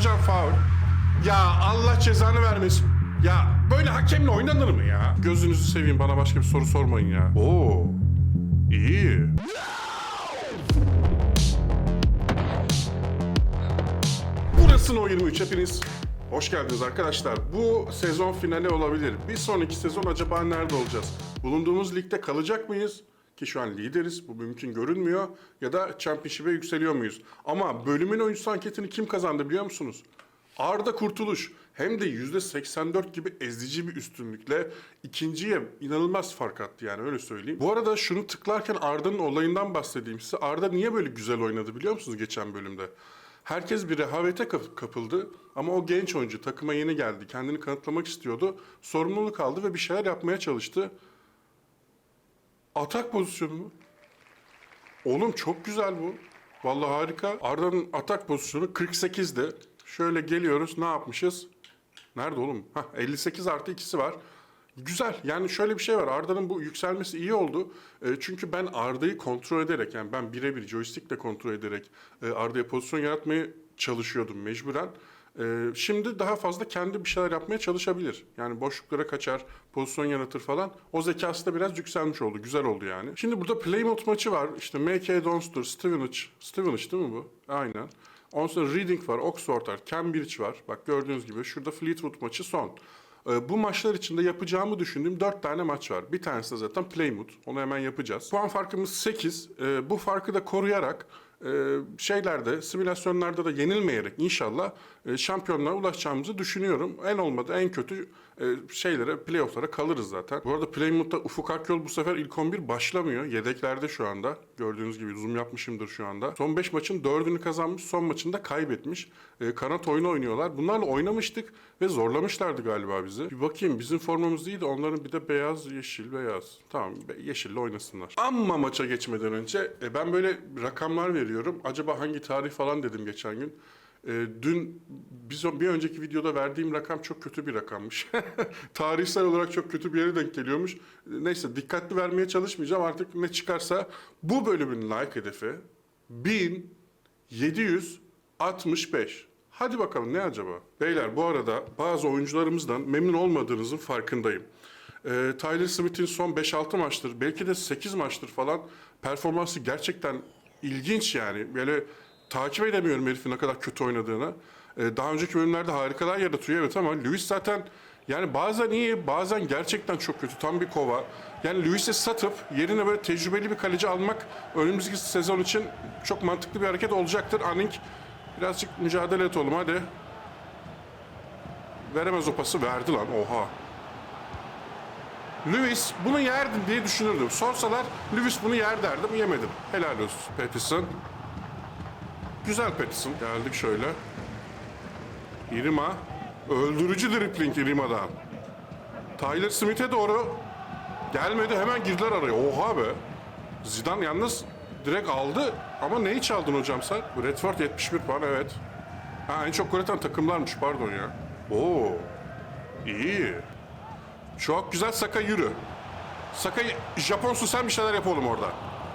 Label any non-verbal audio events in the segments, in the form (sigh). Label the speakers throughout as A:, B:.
A: hocam faul. Ya Allah cezanı vermesin. Ya böyle hakemle oynanır mı ya? Gözünüzü seveyim bana başka bir soru sormayın ya. Oo. İyi. Burası No 23 hepiniz. Hoş geldiniz arkadaşlar. Bu sezon finali olabilir. Bir sonraki sezon acaba nerede olacağız? Bulunduğumuz ligde kalacak mıyız? Ki şu an lideriz. Bu mümkün görünmüyor. Ya da Championship'e yükseliyor muyuz? Ama bölümün oyuncusu anketini kim kazandı biliyor musunuz? Arda Kurtuluş. Hem de %84 gibi ezici bir üstünlükle ikinciye inanılmaz fark attı yani öyle söyleyeyim. Bu arada şunu tıklarken Arda'nın olayından bahsedeyim size. Arda niye böyle güzel oynadı biliyor musunuz geçen bölümde? Herkes bir rehavete kap- kapıldı ama o genç oyuncu takıma yeni geldi. Kendini kanıtlamak istiyordu. Sorumluluk aldı ve bir şeyler yapmaya çalıştı. Atak pozisyonu mu? Oğlum çok güzel bu. Vallahi harika. Arda'nın atak pozisyonu 48'de. Şöyle geliyoruz. Ne yapmışız? Nerede oğlum? Hah 58 artı ikisi var. Güzel. Yani şöyle bir şey var. Arda'nın bu yükselmesi iyi oldu. E, çünkü ben Arda'yı kontrol ederek yani ben birebir joystickle kontrol ederek e, Arda'ya pozisyon yaratmaya çalışıyordum mecburen. E, şimdi daha fazla kendi bir şeyler yapmaya çalışabilir. Yani boşluklara kaçar, pozisyon yaratır falan. O zekası da biraz yükselmiş oldu. Güzel oldu yani. Şimdi burada Plymouth maçı var. İşte M.K. Donster, Stevenage. Stevenage değil mi bu? Aynen. Ondan sonra Reading var, Oxford var, Cambridge var. Bak gördüğünüz gibi şurada Fleetwood maçı son. Ee, Bu maçlar içinde yapacağımı düşündüğüm 4 tane maç var. Bir tanesi de zaten Plymouth. Onu hemen yapacağız. Puan farkımız 8. Ee, Bu farkı da koruyarak şeylerde, simülasyonlarda da yenilmeyerek inşallah e, şampiyonluğa ulaşacağımızı düşünüyorum. En olmadı en kötü e, şeylere, playofflara kalırız zaten. Bu arada Plymouth'ta Ufuk Akyol bu sefer ilk 11 başlamıyor. Yedeklerde şu anda. Gördüğünüz gibi zoom yapmışımdır şu anda. Son 5 maçın 4'ünü kazanmış, son maçında kaybetmiş. E, kanat oyunu oynuyorlar. Bunlarla oynamıştık ve zorlamışlardı galiba bizi. Bir bakayım bizim formamız iyi de onların bir de beyaz, yeşil, beyaz. Tamam yeşille oynasınlar. Ama maça geçmeden önce e, ben böyle rakamlar veriyorum. Acaba hangi tarih falan dedim geçen gün. E, dün biz bir önceki videoda verdiğim rakam çok kötü bir rakammış. (laughs) Tarihsel olarak çok kötü bir yere denk geliyormuş. E, Neyse dikkatli vermeye çalışmayacağım. Artık ne çıkarsa bu bölümün like hedefi 1765. Hadi bakalım ne acaba? Beyler bu arada bazı oyuncularımızdan memnun olmadığınızın farkındayım. Ee, Tyler Smith'in son 5-6 maçtır, belki de 8 maçtır falan performansı gerçekten ilginç yani. Böyle takip edemiyorum herifin ne kadar kötü oynadığını. Ee, daha önceki bölümlerde harikalar yaratıyor evet ama Lewis zaten yani bazen iyi, bazen gerçekten çok kötü. Tam bir kova. Yani Lewis'i satıp yerine böyle tecrübeli bir kaleci almak önümüzdeki sezon için çok mantıklı bir hareket olacaktır. Anink birazcık mücadele et oğlum hadi. Veremez o pası. Verdi lan. Oha. Lewis bunu yerdin diye düşünürdüm. Sorsalar Lewis bunu yer derdim. Yemedim. Helal olsun Peterson. Güzel Peterson. Geldik şöyle. Irima. Öldürücü dribbling Irima'dan. Tyler Smith'e doğru. Gelmedi hemen girdiler araya. Oha be. Zidane yalnız direkt aldı. Ama neyi çaldın hocam sen? Redford 71 puan evet. Ha en çok gol takımlarmış pardon ya. Oo. İyi. Çok güzel Saka yürü. Saka Japonsun sen bir şeyler yap oğlum orada.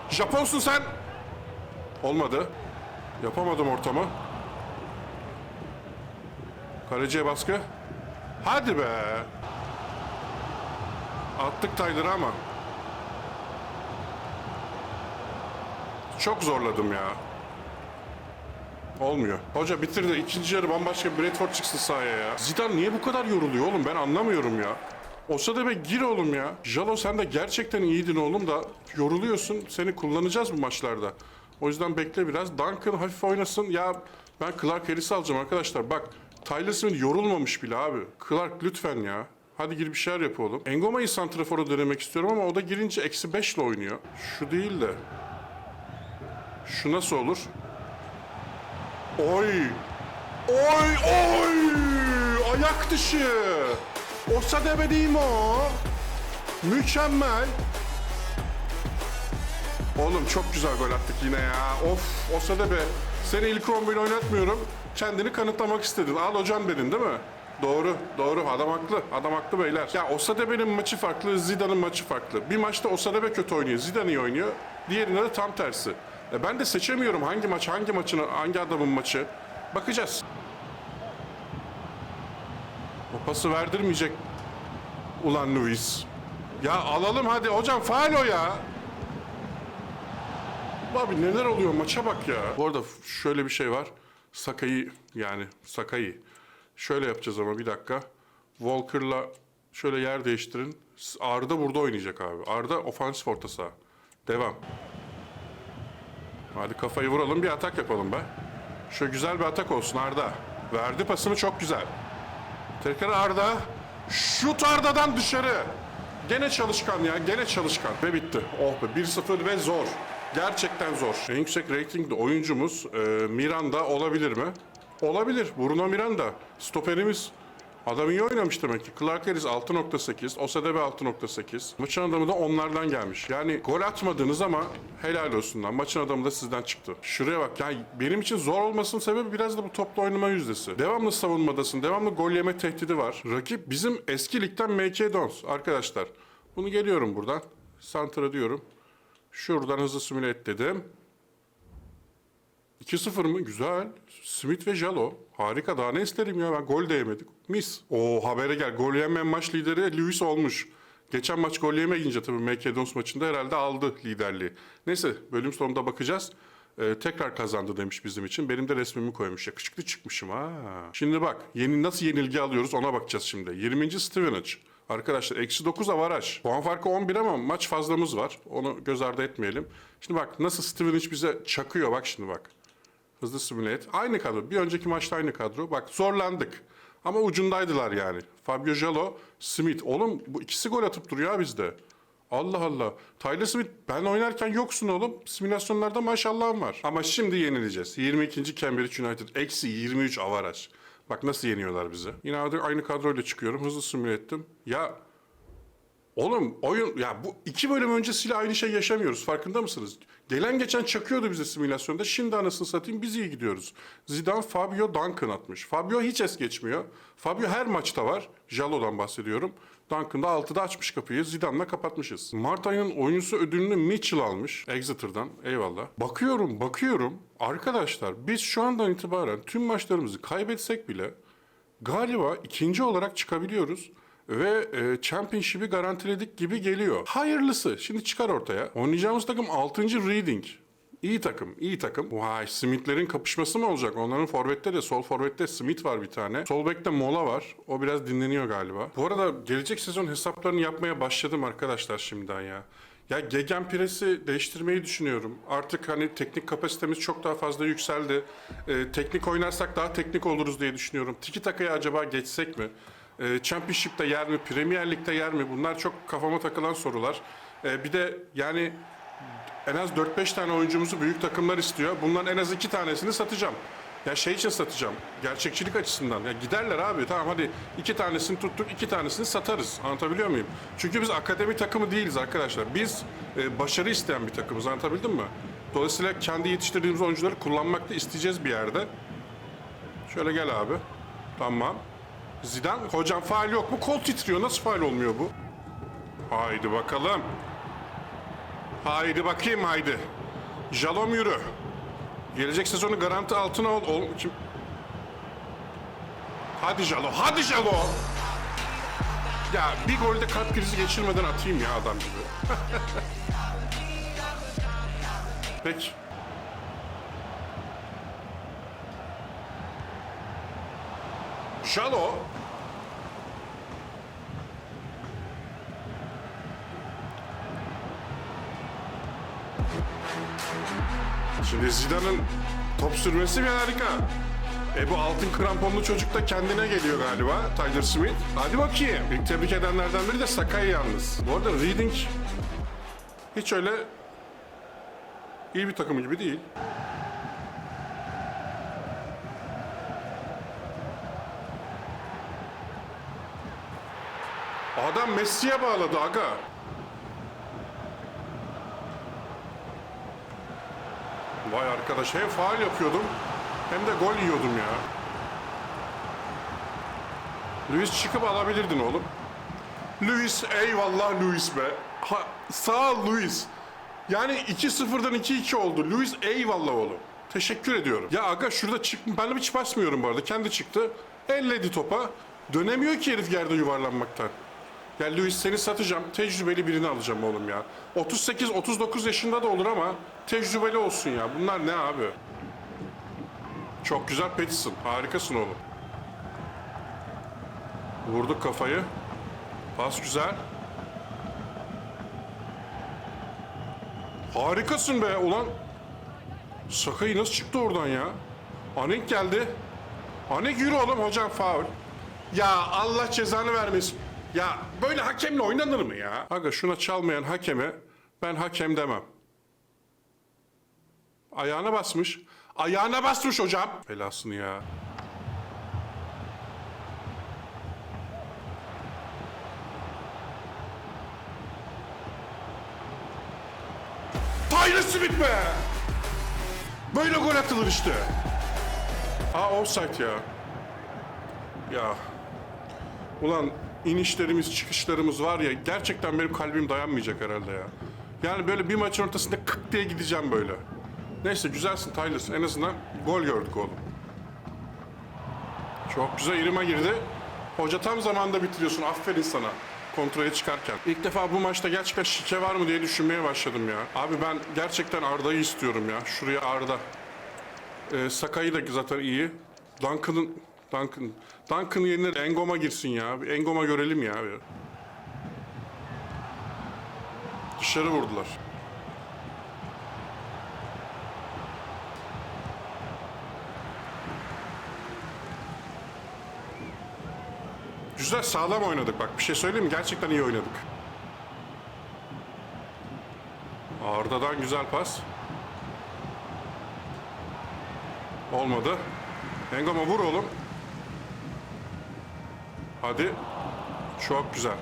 A: Japonsun sen. Olmadı. Yapamadım ortamı. Kaleciye baskı. Hadi be. Attık Tyler'ı ama. Çok zorladım ya. Olmuyor. Hoca bitir de ikinci yarı bambaşka bir Bradford çıksın sahaya ya. Zidane niye bu kadar yoruluyor oğlum ben anlamıyorum ya. Olsa da be gir oğlum ya. Jalo sen de gerçekten iyiydin oğlum da yoruluyorsun. Seni kullanacağız bu maçlarda. O yüzden bekle biraz. Duncan hafif oynasın. Ya ben Clark Harris'i alacağım arkadaşlar. Bak Tyler Smith yorulmamış bile abi. Clark lütfen ya. Hadi gir bir şeyler yap oğlum. Engoma'yı santrafora denemek istiyorum ama o da girince eksi 5 ile oynuyor. Şu değil de. Şu nasıl olur? Oy! Oy oy! Ayak dışı! Osadebe değil o? Mükemmel! Oğlum çok güzel gol attık yine ya. Of Osadebe. Seni ilk 11 oynatmıyorum. Kendini kanıtlamak istedin. Al hocam dedin değil mi? Doğru, doğru. Adam haklı. Adam haklı beyler. Ya Osadebe'nin maçı farklı, Zidane'ın maçı farklı. Bir maçta Osadebe kötü oynuyor, Zidane iyi oynuyor. Diğerinde de tam tersi. E ben de seçemiyorum hangi maç, hangi maçın, hangi adamın maçı. Bakacağız. O pası verdirmeyecek. Ulan Luis. Ya alalım hadi hocam faal o ya. Abi neler oluyor maça bak ya. Bu arada şöyle bir şey var. Sakayı yani Sakayı. Şöyle yapacağız ama bir dakika. Walker'la şöyle yer değiştirin. Arda burada oynayacak abi. Arda ofansif orta saha. Devam. Hadi kafayı vuralım bir atak yapalım be. Şöyle güzel bir atak olsun Arda. Verdi pasını çok güzel. Tekrar Arda. Şut Arda'dan dışarı. Gene çalışkan ya, gene çalışkan. Ve bitti. Oh be 1-0 ve zor. Gerçekten zor. En yüksek ratingli oyuncumuz e, Miranda olabilir mi? Olabilir. Bruno Miranda. Stoperimiz. Adam iyi oynamış demek ki. Clark Harris 6.8, Osadebe 6.8. Maçın adamı da onlardan gelmiş. Yani gol atmadınız ama helal olsun lan. Maçın adamı da sizden çıktı. Şuraya bak. Yani benim için zor olmasının sebebi biraz da bu topla oynama yüzdesi. Devamlı savunmadasın. Devamlı gol yeme tehdidi var. Rakip bizim eski ligden MK Dons arkadaşlar. Bunu geliyorum buradan. Santra diyorum. Şuradan hızlı simüle et dedim. 2-0 mı? Güzel. Smith ve Jalo. Harika. Daha ne isterim ya? Ben gol de yemedik. Mis. O habere gel. Gol yemeyen maç lideri Lewis olmuş. Geçen maç gol yemeyince tabii Makedons maçında herhalde aldı liderliği. Neyse bölüm sonunda bakacağız. Ee, tekrar kazandı demiş bizim için. Benim de resmimi koymuş. Yakışıklı çıkmışım ha. Şimdi bak yeni nasıl yenilgi alıyoruz ona bakacağız şimdi. 20. Stevenage. Arkadaşlar eksi 9 avaraj. Puan farkı 11 ama maç fazlamız var. Onu göz ardı etmeyelim. Şimdi bak nasıl Stevenage bize çakıyor. Bak şimdi bak. Hızlı simüle et. Aynı kadro. Bir önceki maçta aynı kadro. Bak zorlandık. Ama ucundaydılar yani. Fabio Jalo, Smith. Oğlum bu ikisi gol atıp duruyor bizde. Allah Allah. Tyler Smith ben oynarken yoksun oğlum. Simülasyonlarda maşallahım var. Ama şimdi yenileceğiz. 22. Cambridge United. Eksi 23 avaraj. Bak nasıl yeniyorlar bizi. Yine aynı kadroyla çıkıyorum. Hızlı simüle ettim. Ya Oğlum oyun ya bu iki bölüm öncesiyle aynı şey yaşamıyoruz farkında mısınız? Gelen geçen çakıyordu bize simülasyonda. Şimdi anasını satayım biz iyi gidiyoruz. Zidane Fabio Duncan atmış. Fabio hiç es geçmiyor. Fabio her maçta var. Jalo'dan bahsediyorum. Duncan da 6'da açmış kapıyı. Zidane'la kapatmışız. Mart ayının oyuncusu ödülünü Mitchell almış. Exeter'dan. Eyvallah. Bakıyorum bakıyorum. Arkadaşlar biz şu andan itibaren tüm maçlarımızı kaybetsek bile galiba ikinci olarak çıkabiliyoruz ve e, Championship'i garantiledik gibi geliyor. Hayırlısı. Şimdi çıkar ortaya. Oynayacağımız takım 6. Reading. İyi takım, iyi takım. Vay, Smith'lerin kapışması mı olacak? Onların forvette de, sol forvette Smith var bir tane. Sol bekte Mola var. O biraz dinleniyor galiba. Bu arada gelecek sezon hesaplarını yapmaya başladım arkadaşlar şimdiden ya. Ya Gegenpress'i değiştirmeyi düşünüyorum. Artık hani teknik kapasitemiz çok daha fazla yükseldi. Ee, teknik oynarsak daha teknik oluruz diye düşünüyorum. Tiki takaya acaba geçsek mi? Ee, Championship'te yer mi? Premier Lig'de yer mi? Bunlar çok kafama takılan sorular. Ee, bir de yani en az 4-5 tane oyuncumuzu büyük takımlar istiyor. Bunların en az 2 tanesini satacağım. Ya şey için satacağım. Gerçekçilik açısından. Ya giderler abi. Tamam hadi iki tanesini tuttuk, iki tanesini satarız. Anlatabiliyor muyum? Çünkü biz akademi takımı değiliz arkadaşlar. Biz e, başarı isteyen bir takımız. Anlatabildim mi? Dolayısıyla kendi yetiştirdiğimiz oyuncuları kullanmak da isteyeceğiz bir yerde. Şöyle gel abi. Tamam. Zidane, hocam faal yok mu? Kol titriyor. Nasıl faal olmuyor bu? Haydi bakalım. Haydi bakayım haydi. Jalom yürü. Gelecek sezonu garanti altına ol. ol kim? Hadi Jalo, hadi Jalo. Ya bir golde kalp krizi geçirmeden atayım ya adam gibi. (laughs) Peki. Jalo. Şimdi Zidane'ın top sürmesi bir harika. E bu altın kramponlu çocuk da kendine geliyor galiba. Tyler Smith. Hadi bakayım. İlk tebrik edenlerden biri de Sakai yalnız. Bu arada Reading hiç öyle iyi bir takım gibi değil. Adam Messi'ye bağladı aga. Vay arkadaş hem faal yapıyordum hem de gol yiyordum ya. Luis çıkıp alabilirdin oğlum. Luis eyvallah Luis be. Ha, sağ ol Luis. Yani 2-0'dan 2-2 oldu. Luis eyvallah oğlum. Teşekkür ediyorum. Ya aga şurada çık ben hiç basmıyorum bu arada. Kendi çıktı. Elledi topa. Dönemiyor ki herif yerde yuvarlanmaktan. Ya Luis seni satacağım. Tecrübeli birini alacağım oğlum ya. 38-39 yaşında da olur ama tecrübeli olsun ya. Bunlar ne abi? Çok güzel Petison. Harikasın oğlum. Vurduk kafayı. Pas güzel. Harikasın be ulan. Sakayı nasıl çıktı oradan ya? Anek geldi. Anek yürü oğlum hocam faul. Ya Allah cezanı vermesin. Ya böyle hakemle oynanır mı ya? Aga şuna çalmayan hakeme ben hakem demem. Ayağına basmış. Ayağına basmış hocam. Belasını ya. Tyler Smith be! Böyle gol atılır işte. Aa offside ya. Ya. Ulan inişlerimiz çıkışlarımız var ya gerçekten benim kalbim dayanmayacak herhalde ya. Yani böyle bir maçın ortasında kık diye gideceğim böyle. Neyse güzelsin Tyler. En azından gol gördük oğlum. Çok güzel irime girdi. Hoca tam zamanda bitiriyorsun. Aferin sana. Kontrole çıkarken. İlk defa bu maçta gerçekten şike var mı diye düşünmeye başladım ya. Abi ben gerçekten Arda'yı istiyorum ya. Şuraya Arda. Ee, Sakay'ı da zaten iyi. Duncan'ın Duncan. Duncan yerine Engom'a girsin ya. Bir Engom'a görelim ya. Bir. Dışarı vurdular. Güzel sağlam oynadık bak. Bir şey söyleyeyim mi? Gerçekten iyi oynadık. Arda'dan güzel pas. Olmadı. Engom'a vur oğlum. Hadi. Çok güzel.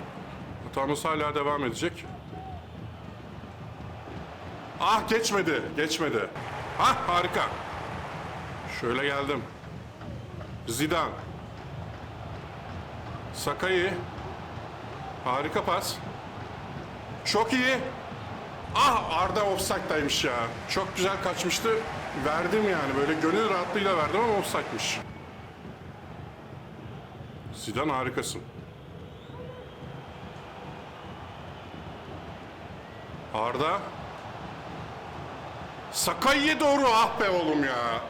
A: Hatamız hala devam edecek. Ah geçmedi. Geçmedi. Ha harika. Şöyle geldim. Zidane. Sakai. Harika pas. Çok iyi. Ah Arda offside'daymış ya. Çok güzel kaçmıştı. Verdim yani böyle gönül rahatlığıyla verdim ama offside'miş. Zidane harikasın. Arda. Sakai'ye doğru ah be oğlum ya.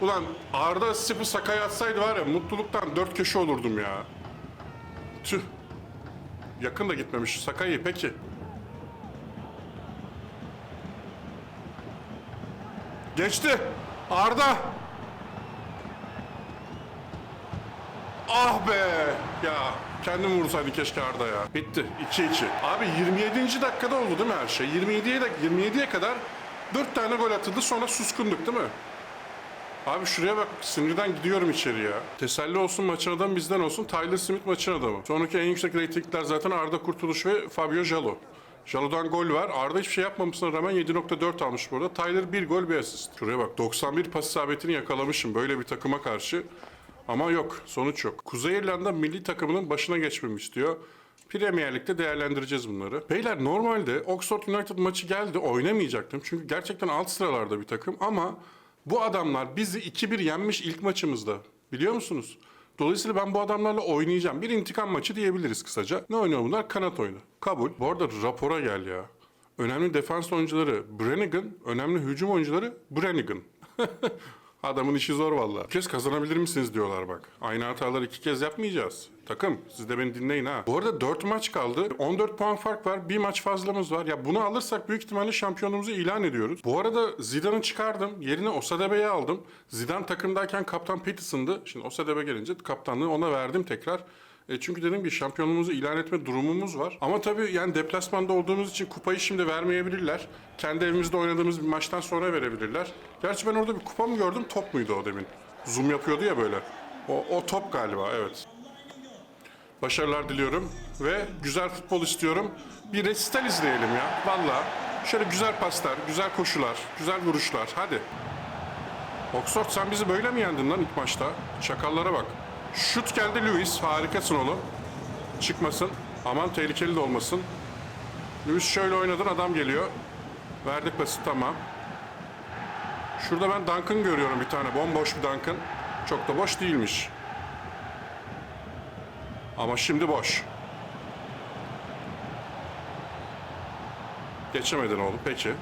A: Ulan Arda sıfır Sakai atsaydı var ya mutluluktan dört köşe olurdum ya. Tüh. Yakın da gitmemiş. Sakai peki. Geçti. Arda. Ah be. Ya kendim vursaydı keşke Arda ya. Bitti. 2-2. Abi 27. dakikada oldu değil mi her şey? 27'ye de 27'ye kadar 4 tane gol atıldı sonra suskunduk değil mi? Abi şuraya bak sinirden gidiyorum içeri ya. Teselli olsun maçın adamı bizden olsun. Tyler Smith maçın adamı. Sonraki en yüksek reytingler zaten Arda Kurtuluş ve Fabio Jalo. Jalo'dan gol var. Arda hiçbir şey yapmamasına rağmen 7.4 almış burada. Tyler bir gol bir asist. Şuraya bak 91 pas isabetini yakalamışım böyle bir takıma karşı. Ama yok sonuç yok. Kuzey İrlanda milli takımının başına geçmemi istiyor. Premier Lig'de değerlendireceğiz bunları. Beyler normalde Oxford United maçı geldi oynamayacaktım. Çünkü gerçekten alt sıralarda bir takım ama bu adamlar bizi 2-1 yenmiş ilk maçımızda. Biliyor musunuz? Dolayısıyla ben bu adamlarla oynayacağım. Bir intikam maçı diyebiliriz kısaca. Ne oynuyor bunlar? Kanat oyunu. Kabul. Bu arada rapora gel ya. Önemli defans oyuncuları Brannigan, önemli hücum oyuncuları Brannigan. (laughs) Adamın işi zor valla. Bir kez kazanabilir misiniz diyorlar bak. Aynı hataları iki kez yapmayacağız. Takım siz de beni dinleyin ha. Bu arada 4 maç kaldı. 14 puan fark var. Bir maç fazlamız var. Ya bunu alırsak büyük ihtimalle şampiyonumuzu ilan ediyoruz. Bu arada Zidane'ı çıkardım. Yerine Osadebe'yi aldım. Zidane takımdayken kaptan Peterson'dı. Şimdi Osadebe gelince kaptanlığı ona verdim tekrar. E çünkü dediğim gibi şampiyonluğumuzu ilan etme durumumuz var. Ama tabii yani deplasmanda olduğumuz için kupayı şimdi vermeyebilirler. Kendi evimizde oynadığımız bir maçtan sonra verebilirler. Gerçi ben orada bir kupa mı gördüm, top muydu o demin? Zoom yapıyordu ya böyle. O, o top galiba, evet. Başarılar diliyorum ve güzel futbol istiyorum. Bir resital izleyelim ya, valla. Şöyle güzel paslar, güzel koşular, güzel vuruşlar, hadi. Oxford sen bizi böyle mi yendin lan ilk maçta? Çakallara bak. Şut geldi Lewis. Harikasın oğlum. Çıkmasın. Aman tehlikeli de olmasın. Lewis şöyle oynadın adam geliyor. Verdik basit tamam. Şurada ben Duncan görüyorum bir tane. Bomboş bir Duncan. Çok da boş değilmiş. Ama şimdi boş. Geçemedin oğlum. Peki.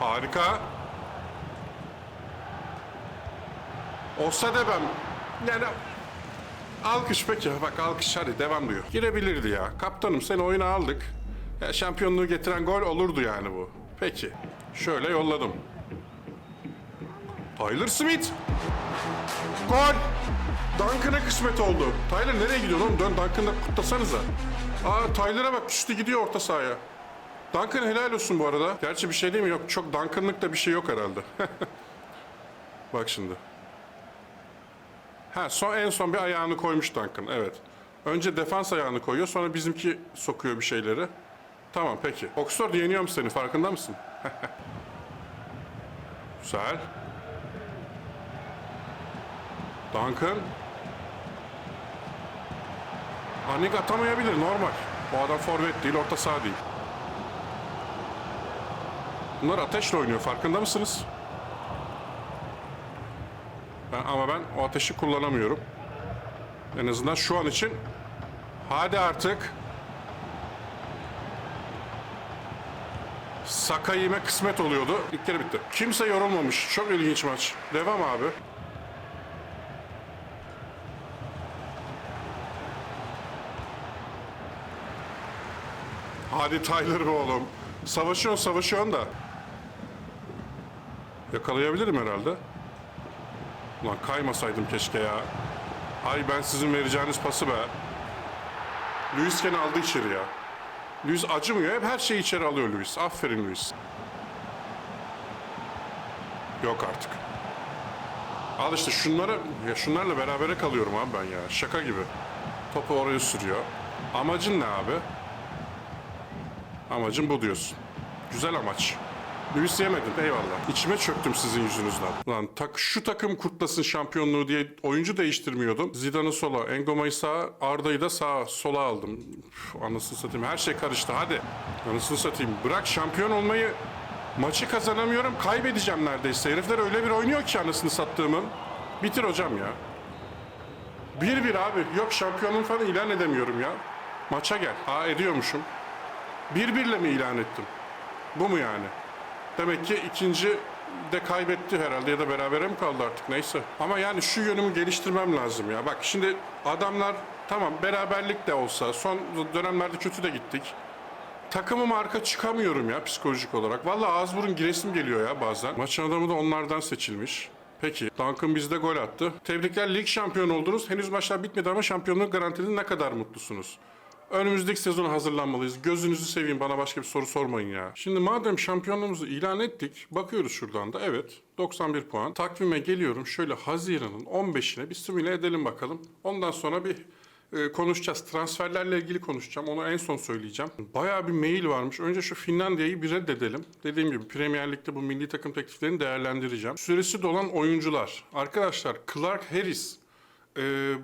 A: Harika. Olsa ben yani alkış peki bak alkış hadi devam diyor. Girebilirdi ya. Kaptanım seni oyuna aldık. Ya, şampiyonluğu getiren gol olurdu yani bu. Peki. Şöyle yolladım. Tyler Smith. Gol. Duncan'a kısmet oldu. Tyler nereye gidiyor oğlum? Dön Duncan'da kutlasanıza. Aa Tyler'a bak düştü gidiyor orta sahaya. Duncan helal olsun bu arada. Gerçi bir şey değil mi? Yok çok Duncan'lık da bir şey yok herhalde. (laughs) bak şimdi. Ha son en son bir ayağını koymuş Duncan. Evet. Önce defans ayağını koyuyor sonra bizimki sokuyor bir şeyleri. Tamam peki. Oxford yeniyorum seni farkında mısın? (laughs) Güzel. Duncan. Anik atamayabilir normal. Bu adam forvet değil orta saha değil. Bunlar ateşle oynuyor farkında mısınız? Ben, ama ben o ateşi kullanamıyorum. En azından şu an için. Hadi artık. Sakayime kısmet oluyordu. İlk bitti. Kimse yorulmamış. Çok ilginç maç. Devam abi. Hadi Tyler be oğlum. Savaşıyorsun savaşıyorsun da. Yakalayabilirim herhalde. Ulan kaymasaydım keşke ya. Ay ben sizin vereceğiniz pası be. Luis gene aldı içeri ya. Luis acımıyor. Hep her şeyi içeri alıyor Luis. Aferin Luis. Yok artık. Al işte şunlara, ya şunlarla berabere kalıyorum abi ben ya. Şaka gibi. Topu oraya sürüyor. Amacın ne abi? Amacın bu diyorsun. Güzel amaç. Luis yemedin eyvallah. İçime çöktüm sizin yüzünüzden. Lan tak, şu takım kurtlasın şampiyonluğu diye oyuncu değiştirmiyordum. Zidane'ı sola, Engoma'yı sağa, Arda'yı da sağa, sola aldım. Üf, anasını satayım her şey karıştı hadi. Anasını satayım. Bırak şampiyon olmayı maçı kazanamıyorum kaybedeceğim neredeyse. Herifler öyle bir oynuyor ki anasını sattığımın. Bitir hocam ya. Bir bir abi. Yok şampiyonluğu falan ilan edemiyorum ya. Maça gel. Ha ediyormuşum. Bir birle mi ilan ettim? Bu mu yani? Demek ki ikinci de kaybetti herhalde ya da berabere mi kaldı artık neyse. Ama yani şu yönümü geliştirmem lazım ya. Bak şimdi adamlar tamam beraberlik de olsa son dönemlerde kötü de gittik. Takımım arka çıkamıyorum ya psikolojik olarak. Vallahi ağız burun giresim geliyor ya bazen. Maçın adamı da onlardan seçilmiş. Peki Duncan bizde gol attı. Tebrikler lig şampiyonu oldunuz. Henüz maçlar bitmedi ama şampiyonluk garantili ne kadar mutlusunuz? Önümüzdeki sezona hazırlanmalıyız. Gözünüzü seveyim bana başka bir soru sormayın ya. Şimdi madem şampiyonluğumuzu ilan ettik, bakıyoruz şuradan da evet 91 puan. Takvime geliyorum şöyle Haziran'ın 15'ine bir simüle edelim bakalım. Ondan sonra bir e, konuşacağız. Transferlerle ilgili konuşacağım. Onu en son söyleyeceğim. Bayağı bir mail varmış. Önce şu Finlandiya'yı bir reddedelim. Dediğim gibi Premier Lig'de bu milli takım tekliflerini değerlendireceğim. Süresi dolan oyuncular. Arkadaşlar Clark Harris e,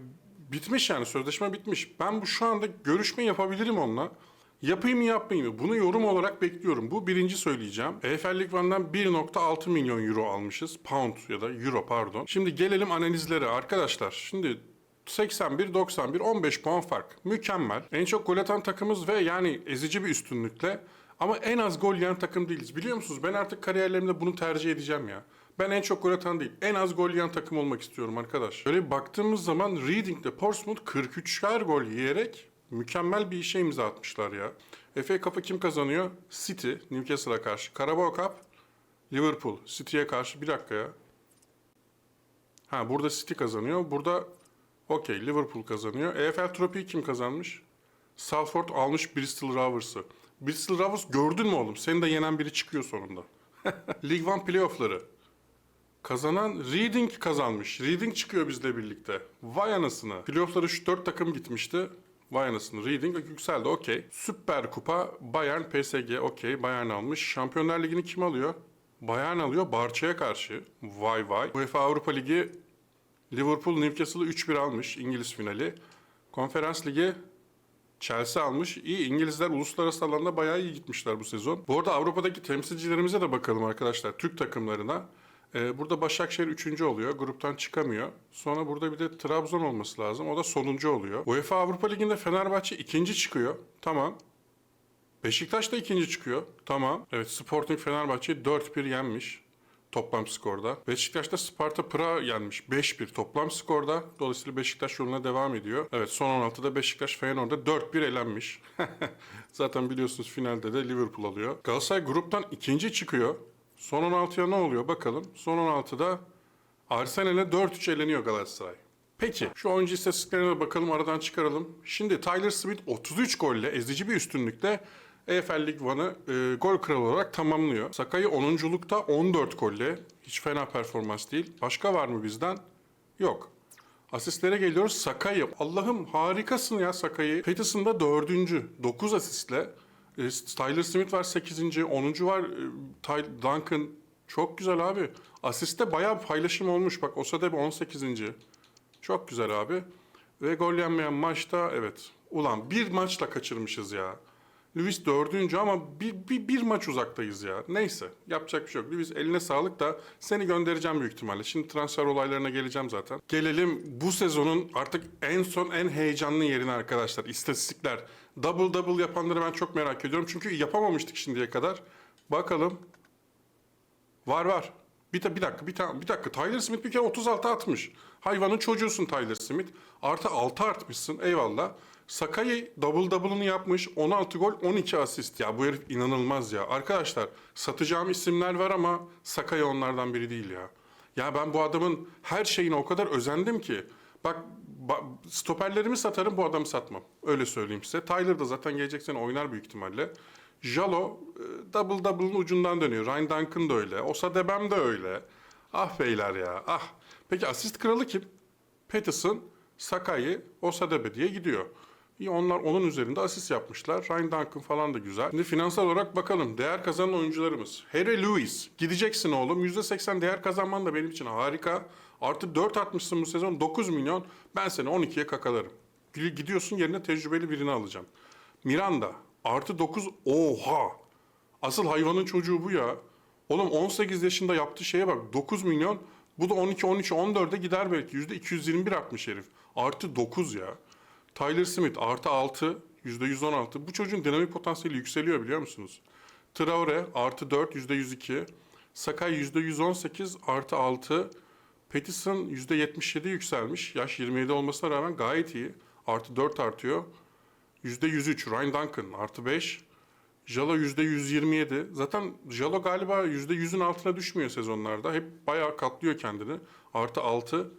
A: bitmiş yani sözleşme bitmiş. Ben bu şu anda görüşme yapabilirim onunla. Yapayım mı yapmayayım mı? Bunu yorum olarak bekliyorum. Bu birinci söyleyeceğim. Eiffel Lig One'dan 1.6 milyon euro almışız. Pound ya da euro pardon. Şimdi gelelim analizlere arkadaşlar. Şimdi 81 91 15 puan fark. Mükemmel. En çok gol atan takımız ve yani ezici bir üstünlükle ama en az gol yiyen takım değiliz. Biliyor musunuz? Ben artık kariyerlerimde bunu tercih edeceğim ya. Ben en çok gol atan değil, en az gol yiyen takım olmak istiyorum arkadaş. Şöyle bir baktığımız zaman Reading'de Portsmouth 43'er gol yiyerek mükemmel bir işe imza atmışlar ya. FA Cup'ı kim kazanıyor? City, Newcastle'a karşı. Carabao Cup, Liverpool. City'ye karşı. Bir dakika ya. Ha burada City kazanıyor. Burada okey Liverpool kazanıyor. EFL Trophy'yi kim kazanmış? Salford almış Bristol Rovers'ı. Bristol Rovers gördün mü oğlum? Seni de yenen biri çıkıyor sonunda. (laughs) League One playoff'ları. Kazanan Reading kazanmış. Reading çıkıyor bizle birlikte. Vay anasını. Playoff'lara şu dört takım gitmişti. Vay anasını. Reading yükseldi okey. Süper Kupa Bayern PSG okey. Bayern almış. Şampiyonlar Ligi'ni kim alıyor? Bayern alıyor Barça'ya karşı. Vay vay. UEFA Avrupa Ligi Liverpool Newcastle'ı 3-1 almış İngiliz finali. Konferans Ligi Chelsea almış. İyi İngilizler uluslararası alanda bayağı iyi gitmişler bu sezon. Bu arada Avrupa'daki temsilcilerimize de bakalım arkadaşlar. Türk takımlarına. Ee, burada Başakşehir üçüncü oluyor. Gruptan çıkamıyor. Sonra burada bir de Trabzon olması lazım. O da sonuncu oluyor. UEFA Avrupa Ligi'nde Fenerbahçe ikinci çıkıyor. Tamam. Beşiktaş da ikinci çıkıyor. Tamam. Evet Sporting Fenerbahçe'yi 4-1 yenmiş toplam skorda. Beşiktaş'ta Sparta Prag yenmiş 5-1 toplam skorda. Dolayısıyla Beşiktaş yoluna devam ediyor. Evet son 16'da Beşiktaş Feyenoord'a 4-1 elenmiş. (laughs) Zaten biliyorsunuz finalde de Liverpool alıyor. Galatasaray gruptan ikinci çıkıyor. Son 16'ya ne oluyor bakalım. Son 16'da Arsenal'e 4-3 eleniyor Galatasaray. Peki şu oyuncu istatistiklerine bakalım aradan çıkaralım. Şimdi Tyler Smith 33 golle ezici bir üstünlükle EFL Lig One'ı e, gol kralı olarak tamamlıyor. Sakai 10.lukta 14 golle. Hiç fena performans değil. Başka var mı bizden? Yok. Asistlere geliyoruz. Sakai. Allah'ım harikasın ya Sakai. Peterson'da dördüncü. 9 asistle. E, Tyler Smith var 8. 10. var. E, Duncan. Çok güzel abi. Asiste bayağı paylaşım olmuş. Bak Osadebe 18. Çok güzel abi. Ve gol yenmeyen maçta evet. Ulan bir maçla kaçırmışız ya. Luis dördüncü ama bir, bir, bir maç uzaktayız ya. Neyse yapacak bir şey yok. Luis eline sağlık da seni göndereceğim büyük ihtimalle. Şimdi transfer olaylarına geleceğim zaten. Gelelim bu sezonun artık en son en heyecanlı yerine arkadaşlar. İstatistikler. Double double yapanları ben çok merak ediyorum. Çünkü yapamamıştık şimdiye kadar. Bakalım. Var var. Bir, ta- bir dakika, bir, ta- bir dakika. Tyler Smith bir kere 36 atmış. Hayvanın çocuğusun Tyler Smith. Artı 6 artmışsın. Eyvallah. Sakai double double'ını yapmış. 16 gol, 12 asist. Ya bu herif inanılmaz ya. Arkadaşlar satacağım isimler var ama Sakai onlardan biri değil ya. Ya ben bu adamın her şeyine o kadar özendim ki. Bak ba- stoperlerimi satarım bu adamı satmam. Öyle söyleyeyim size. Tyler da zaten gelecek sene oynar büyük ihtimalle. Jalo e, double double'ın ucundan dönüyor. Ryan Duncan da öyle. Osa Debem de öyle. Ah beyler ya ah. Peki asist kralı kim? Peterson, Sakai, Osadebe diye gidiyor. İyi onlar onun üzerinde asist yapmışlar. Ryan Duncan falan da güzel. Şimdi finansal olarak bakalım. Değer kazanan oyuncularımız. Harry Lewis. Gideceksin oğlum. %80 değer kazanman da benim için harika. Artı 4 atmışsın bu sezon. 9 milyon. Ben seni 12'ye kakalarım. Gidiyorsun yerine tecrübeli birini alacağım. Miranda. Artı 9. Oha. Asıl hayvanın çocuğu bu ya. Oğlum 18 yaşında yaptığı şeye bak. 9 milyon. Bu da 12, 13, 14'e gider belki. Yüzde 221 atmış herif. Artı 9 ya. Tyler Smith artı 6. Yüzde 116. Bu çocuğun dinamik potansiyeli yükseliyor biliyor musunuz? Traore artı 4. Yüzde 102. Sakai yüzde 118 artı 6. Peterson yüzde 77 yükselmiş. Yaş 27 olmasına rağmen gayet iyi. Artı 4 artıyor. Yüzde 103. Ryan Duncan artı 5. Jalo yüzde 127. Zaten Jalo galiba yüzde 100'ün altına düşmüyor sezonlarda. Hep bayağı katlıyor kendini. Artı 6.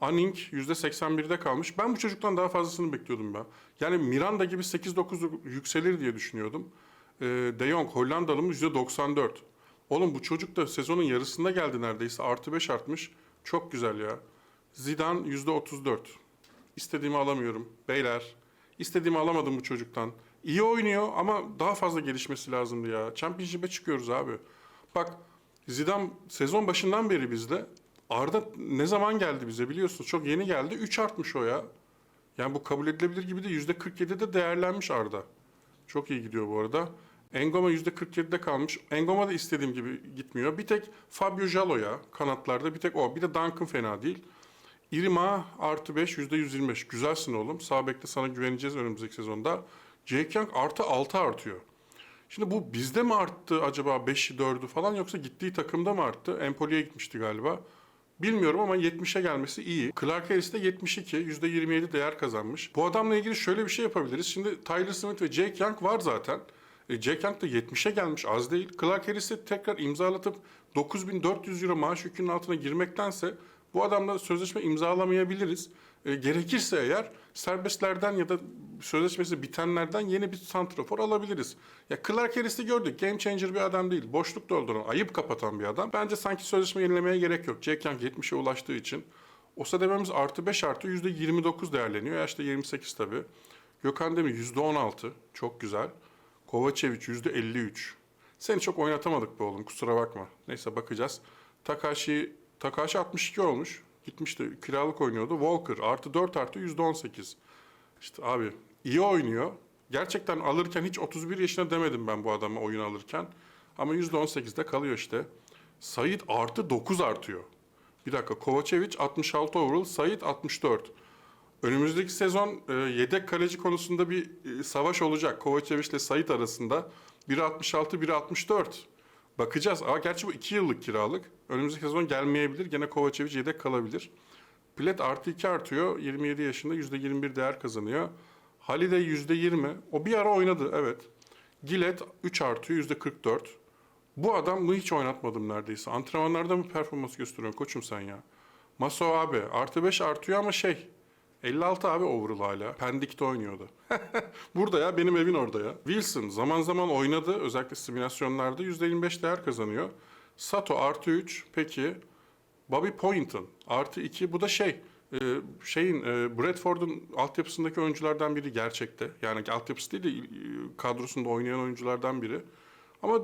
A: Anning yüzde 81'de kalmış. Ben bu çocuktan daha fazlasını bekliyordum ben. Yani Miranda gibi 8-9 yükselir diye düşünüyordum. Ee, De Jong Hollandalı mı yüzde 94. Oğlum bu çocuk da sezonun yarısında geldi neredeyse. Artı 5 artmış. Çok güzel ya. Zidane yüzde 34. İstediğimi alamıyorum. Beyler, istediğimi alamadım bu çocuktan. İyi oynuyor ama daha fazla gelişmesi lazımdı ya. Championship'e çıkıyoruz abi. Bak Zidane sezon başından beri bizde. Arda ne zaman geldi bize biliyorsunuz. Çok yeni geldi. 3 artmış o ya. Yani bu kabul edilebilir gibi de %47'de değerlenmiş Arda. Çok iyi gidiyor bu arada. Engoma %47'de kalmış. Engoma da istediğim gibi gitmiyor. Bir tek Fabio Jalo ya kanatlarda bir tek o. Bir de Duncan fena değil. İrima artı 5 yüzde 125. Güzelsin oğlum. Sağ sana güveneceğiz önümüzdeki sezonda. Jake Young artı 6 artıyor. Şimdi bu bizde mi arttı acaba 5'i 4'ü falan yoksa gittiği takımda mı arttı? Empoli'ye gitmişti galiba. Bilmiyorum ama 70'e gelmesi iyi. Clark Harris de 72, %27 değer kazanmış. Bu adamla ilgili şöyle bir şey yapabiliriz. Şimdi Tyler Smith ve Jake Young var zaten. Jake Young da 70'e gelmiş az değil. Clark Harris'i tekrar imzalatıp 9400 euro maaş yükünün altına girmektense bu adamla sözleşme imzalamayabiliriz. E, gerekirse eğer serbestlerden ya da sözleşmesi bitenlerden yeni bir santrafor alabiliriz. Ya Clark Harris'i gördük. Game changer bir adam değil. Boşluk dolduran, ayıp kapatan bir adam. Bence sanki sözleşme yenilemeye gerek yok. Jack Young 70'e ulaştığı için. Osa dememiz artı 5 artı %29 değerleniyor. Yaşta 28 tabii. Gökhan Demir %16. Çok güzel. Kovacevic %53. Seni çok oynatamadık be oğlum kusura bakma. Neyse bakacağız. Takashi, Takashi 62 olmuş. Gitmişti kiralık oynuyordu. Walker artı 4 artı %18. İşte abi iyi oynuyor. Gerçekten alırken hiç 31 yaşına demedim ben bu adama oyun alırken. Ama %18'de kalıyor işte. Sait artı 9 artıyor. Bir dakika Kovacevic 66 overall, Sait 64. Önümüzdeki sezon e, yedek kaleci konusunda bir e, savaş olacak. Kovacevic ile Sait arasında. Biri 66, biri 64. Bakacağız. Ama gerçi bu 2 yıllık kiralık. Önümüzdeki sezon gelmeyebilir. Gene Kovacevic yedek kalabilir. Plet artı 2 artıyor. 27 yaşında %21 değer kazanıyor. Halide %20. O bir ara oynadı evet. Gilet 3 artıyor %44. Bu adamı hiç oynatmadım neredeyse. Antrenmanlarda mı performans gösteriyorsun koçum sen ya? Maso abi artı 5 artıyor ama şey 56 abi overall hala. Pendik'te oynuyordu. (laughs) Burada ya benim evin orada ya. Wilson zaman zaman oynadı. Özellikle simülasyonlarda %25 değer kazanıyor. Sato artı 3. Peki Bobby Poynton artı 2. Bu da şey e, şeyin e, Bradford'un altyapısındaki oyunculardan biri gerçekte. Yani altyapısı değil de e, kadrosunda oynayan oyunculardan biri. Ama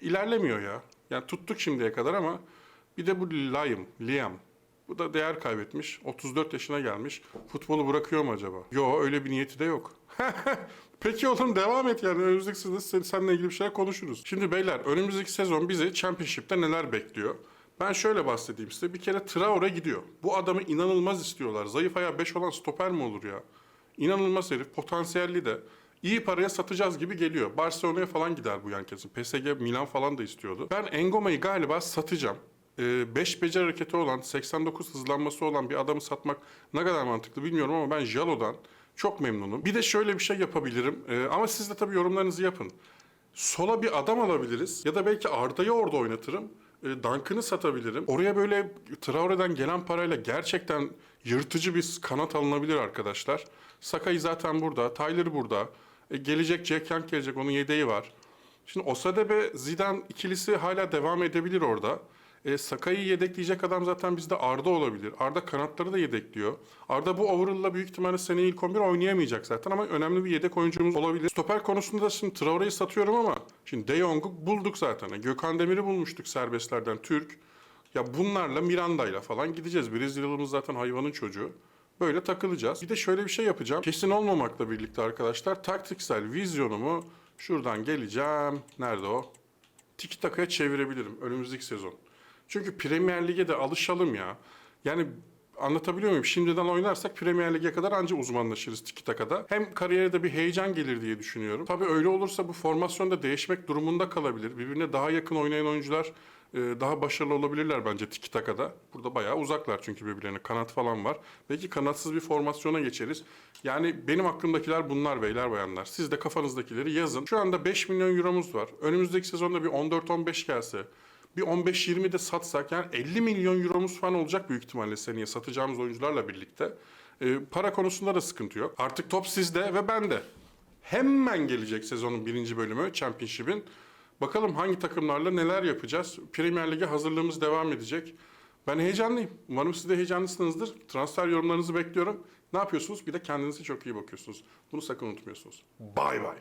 A: ilerlemiyor ya. Yani tuttuk şimdiye kadar ama bir de bu Liam, Liam. Bu da değer kaybetmiş. 34 yaşına gelmiş. Futbolu bırakıyor mu acaba? Yo öyle bir niyeti de yok. (laughs) Peki oğlum devam et yani. Önümüzdeki sezon sen- seninle ilgili bir şeyler konuşuruz. Şimdi beyler önümüzdeki sezon bizi Championship'te neler bekliyor? Ben şöyle bahsedeyim size. Bir kere Traore gidiyor. Bu adamı inanılmaz istiyorlar. Zayıf ayağı 5 olan stoper mi olur ya? İnanılmaz herif. Potansiyelli de. İyi paraya satacağız gibi geliyor. Barcelona'ya falan gider bu yan kesin. PSG, Milan falan da istiyordu. Ben Engoma'yı galiba satacağım. 5 beceri hareketi olan, 89 hızlanması olan bir adamı satmak ne kadar mantıklı bilmiyorum ama ben Jalo'dan çok memnunum. Bir de şöyle bir şey yapabilirim. Ee, ama siz de tabii yorumlarınızı yapın. Sola bir adam alabiliriz ya da belki Arda'yı orada oynatırım. E, Duncan'ı satabilirim. Oraya böyle Traore'den gelen parayla gerçekten yırtıcı bir kanat alınabilir arkadaşlar. Sakai zaten burada, Tyler burada. E, gelecek Jack Young gelecek, onun yedeği var. Şimdi Osadebe Zidane ikilisi hala devam edebilir orada. E, Sakai'yi yedekleyecek adam zaten bizde Arda olabilir. Arda kanatları da yedekliyor. Arda bu overall'la büyük ihtimalle seneye ilk 11 oynayamayacak zaten ama önemli bir yedek oyuncumuz olabilir. Stoper konusunda da şimdi Traore'yi satıyorum ama şimdi De Jong'u bulduk zaten. E, Gökhan Demir'i bulmuştuk serbestlerden Türk. Ya bunlarla Miranda'yla falan gideceğiz. Brezilyalımız zaten hayvanın çocuğu. Böyle takılacağız. Bir de şöyle bir şey yapacağım. Kesin olmamakla birlikte arkadaşlar taktiksel vizyonumu şuradan geleceğim. Nerede o? tiki takaya çevirebilirim önümüzdeki sezon. Çünkü Premier Lig'e de alışalım ya. Yani anlatabiliyor muyum? Şimdiden oynarsak Premier Lig'e kadar anca uzmanlaşırız tiki takada. Hem kariyere de bir heyecan gelir diye düşünüyorum. Tabii öyle olursa bu formasyonda değişmek durumunda kalabilir. Birbirine daha yakın oynayan oyuncular e, daha başarılı olabilirler bence tiki takada. Burada bayağı uzaklar çünkü birbirlerine. Kanat falan var. Belki kanatsız bir formasyona geçeriz. Yani benim aklımdakiler bunlar beyler bayanlar. Siz de kafanızdakileri yazın. Şu anda 5 milyon euromuz var. Önümüzdeki sezonda bir 14-15 gelse bir 15-20 de satsak yani 50 milyon euromuz falan olacak büyük ihtimalle seneye satacağımız oyuncularla birlikte. Ee, para konusunda da sıkıntı yok. Artık top sizde ve bende. Hemen gelecek sezonun birinci bölümü Championship'in. Bakalım hangi takımlarla neler yapacağız. Premier Lig'e hazırlığımız devam edecek. Ben heyecanlıyım. Umarım siz de heyecanlısınızdır. Transfer yorumlarınızı bekliyorum. Ne yapıyorsunuz? Bir de kendinize çok iyi bakıyorsunuz. Bunu sakın unutmuyorsunuz. Bay bay.